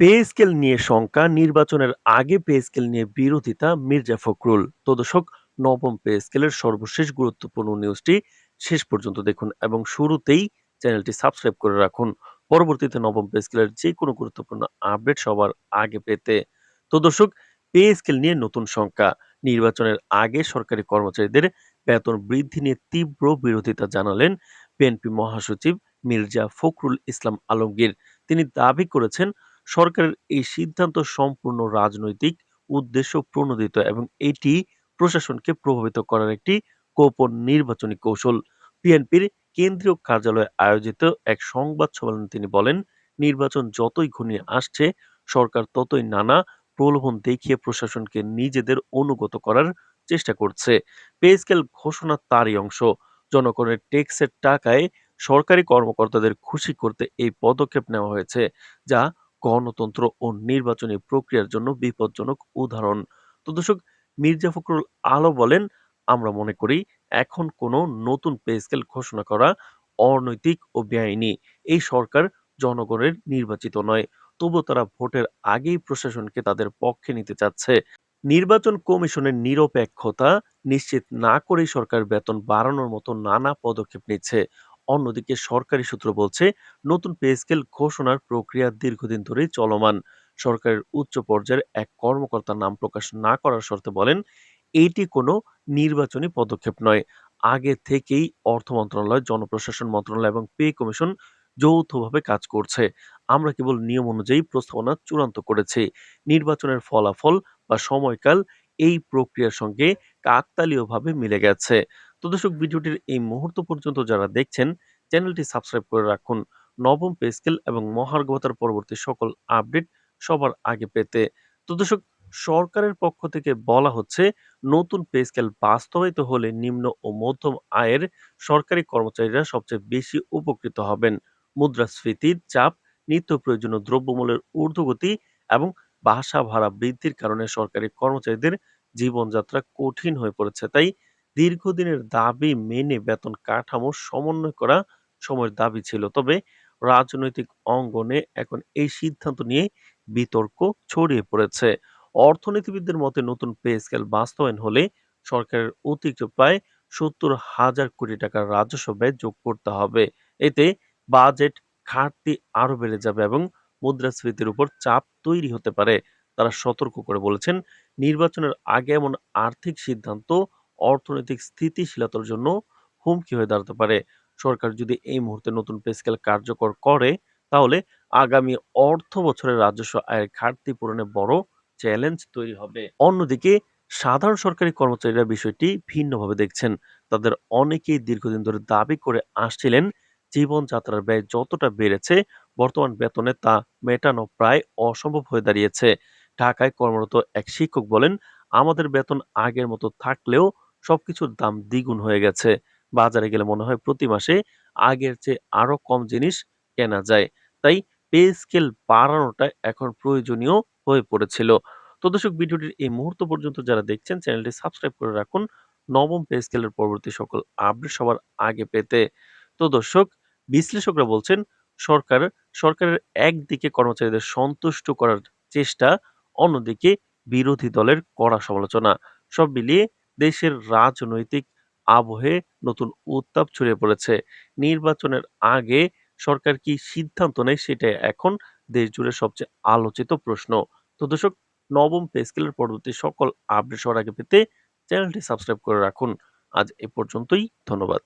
Pay scale নিয়ে শঙ্কা, নির্বাচনের আগে পে স্কেল নিয়ে বিরোধিতা মির্জা ফখরুল। তো দর্শক, নবম পে স্কেলের সর্বশেষ গুরুত্বপূর্ণ নিউজটি শেষ পর্যন্ত দেখুন এবং শুরুতেই চ্যানেলটি সাবস্ক্রাইব করে রাখুন। পরবর্তীতে নবম পে স্কেলের যে কোনো গুরুত্বপূর্ণ আপডেট সবার আগে পেতে। তো দর্শক পে স্কেল নিয়ে নতুন সংখ্যা নির্বাচনের আগে সরকারি কর্মচারীদের বেতন বৃদ্ধি নিয়ে তীব্র বিরোধিতা জানালেন বিএনপি মহাসচিব মির্জা ফখরুল ইসলাম আলমগীর। তিনি দাবি করেছেন সরকারের এই সিদ্ধান্ত সম্পূর্ণ রাজনৈতিক উদ্দেশ্য প্রণোদিত এবং এটি প্রশাসনকে প্রভাবিত করার একটি গোপন নির্বাচনী কৌশল। বিএনপির কেন্দ্রীয় কার্যালয়ে আয়োজিত এক সংবাদ সম্মেলনে তিনি বলেন, নির্বাচন যতই ঘনিয়ে আসছে, সরকার ততই নানা প্রলোভন দেখিয়ে প্রশাসনকে নিজেদের অনুগত করার চেষ্টা করছে। পেস্কেল ঘোষণা তারই অংশ। জনগণের ট্যাক্সের টাকায় সরকারি কর্মকর্তাদের খুশি করতে এই পদক্ষেপ নেওয়া হয়েছে, যা গণতন্ত্র ও নির্বাচনী প্রক্রিয়ার জন্য বিপজ্জনক উদাহরণ। তো দর্শক, মির্জা ফখরুল আলো বলেন, আমরা মনে করি এখন কোনো নতুন পে স্কেল ঘোষণা করা অনৈতিক ও বেআইনি। এই সরকার জনগণের নির্বাচিত নয়। তবু তারা ভোটের আগেই প্রশাসনকে তাদের পক্ষে নিতে চাচ্ছে। নির্বাচন কমিশনের নিরপেক্ষতা নিশ্চিত না করেই সরকার বেতন বাড়ানোর মতো নানা পদক্ষেপ নিচ্ছে। অন্যদিকে সরকারি সূত্র বলছে, নতুন পে স্কেল ঘোষণার প্রক্রিয়া দীর্ঘদিন ধরেই চলমান। সরকারের উচ্চ পর্যায়ের এক কর্মকর্তার নাম প্রকাশ না করার শর্তে বলেন, এটি কোনো নির্বাচনী পদক্ষেপ নয়। আগে থেকেই অর্থ মন্ত্রণালয়, জনপ্রশাসন মন্ত্রণালয় এবং পে কমিশন যৌথভাবে কাজ করছে। আমরা কেবল নিয়ম অনুযায়ী প্রস্তাবনা চূড়ান্ত করেছি। নির্বাচনের ফলাফল বা সময়কাল এই প্রক্রিয়ার সঙ্গে কাকতালীয়ভাবে মিলে গেছে। তো দর্শক, ভিডিওটির এই মুহূর্ত পর্যন্ত যারা দেখছেন, চ্যানেলটি সাবস্ক্রাইব করে রাখুন। নবম পে স্কেল এবং মহার্ঘ ভাতার পরবর্তী সকল আপডেট সবার আগে পেতে। তো দর্শক, সরকারের পক্ষ থেকে বলা হচ্ছে, নতুন পে স্কেল বাস্তবায়িত হলে নিম্ন ও মধ্যম আয়ের সরকারি কর্মচারীরা সবচেয়ে বেশি উপকৃত হবেন। মুদ্রাস্ফীতির চাপ, নিত্য প্রয়োজনীয় দ্রব্যমূল্যের ঊর্ধ্বগতি এবং বাসা ভাড়া বৃদ্ধির কারণে সরকারি কর্মচারীদের জীবনযাত্রা কঠিন হয়ে পড়েছে। তাই দীর্ঘদিনের দাবি মেনে বেতন কাঠামো সমন্বয় করা সময়ের দাবি ছিল। তবে রাজনৈতিক অঙ্গনে এখন এই সিদ্ধান্ত নিয়ে বিতর্ক ছড়িয়ে পড়েছে। অর্থনীতিবিদদের মতে, নতুন পে স্কেল বাস্তবায়ন হলে সরকারের অতিরিক্ত প্রায় সত্তর হাজার কোটি টাকার রাজস্ব ব্যয় যোগ করতে হবে। এতে বাজেট ঘাটতি আরও বেড়ে যাবে এবং মুদ্রাস্ফীতির উপর চাপ তৈরি হতে পারে। তারা সতর্ক করে বলেছেন, নির্বাচনের আগে এমন আর্থিক সিদ্ধান্ত অর্থনৈতিক স্থিতিশীলতার জন্য হুমকি হয়ে দাঁড়াতে পারে। সরকার যদি এই মুহূর্তে নতুন পে স্কেল কার্যকর করে, তাহলে আগামী অর্থ বছরের রাজস্ব আয়ের ঘাটতি পূরণে বড় চ্যালেঞ্জ তৈরি হবে। অন্যদিকে, সাধারণ সরকারি কর্মচারীরা বিষয়টি ভিন্নভাবে দেখছেন। তাদের অনেকেই দীর্ঘদিন ধরে দাবি করে আসছিলেন, জীবনযাত্রার ব্যয় যতটা বেড়েছে, বর্তমান বেতনে তা মেটানো প্রায় অসম্ভব হয়ে দাঁড়িয়েছে। ঢাকায় কর্মরত এক শিক্ষক বলেন, আমাদের বেতন আগের মতো থাকলেও সবকিছুর দাম দ্বিগুণ হয়ে গেছে। বাজারে গেলে মনে হয় প্রতি মাসে আগের চেয়ে আরও কম জিনিস কেনা যায়। তাই পে স্কেল বাড়ানোটা এখন প্রয়োজনীয় হয়ে পড়েছিল। তো দর্শক, ভিডিওটির এই মুহূর্ত পর্যন্ত যারা দেখছেন, চ্যানেলটি সাবস্ক্রাইব করে রাখুন। নবম পে স্কেলের পরবর্তী সকল আপডেট সবার আগে পেতে। তো দর্শক, বিশ্লেষকরা বলছেন, সরকার, সরকারের একদিকে কর্মচারীদের সন্তুষ্ট করার চেষ্টা, অন্যদিকে বিরোধী দলের কড়া সমালোচনা। সব মিলিয়ে দেশের রাজনৈতিক আবহে নতুন উত্তাপ ছড়িয়ে পড়েছে। নির্বাচনের আগে সরকার কি সিদ্ধান্ত নেয় সেটা এখন দেশ জুড়ে সবচেয়ে আলোচিত প্রশ্ন। তো দর্শক, নবম পে পরবর্তী সকল আপডেট সবার আগে পেতে চ্যানেলটি সাবস্ক্রাইব করে রাখুন। আজ এ পর্যন্তই, ধন্যবাদ।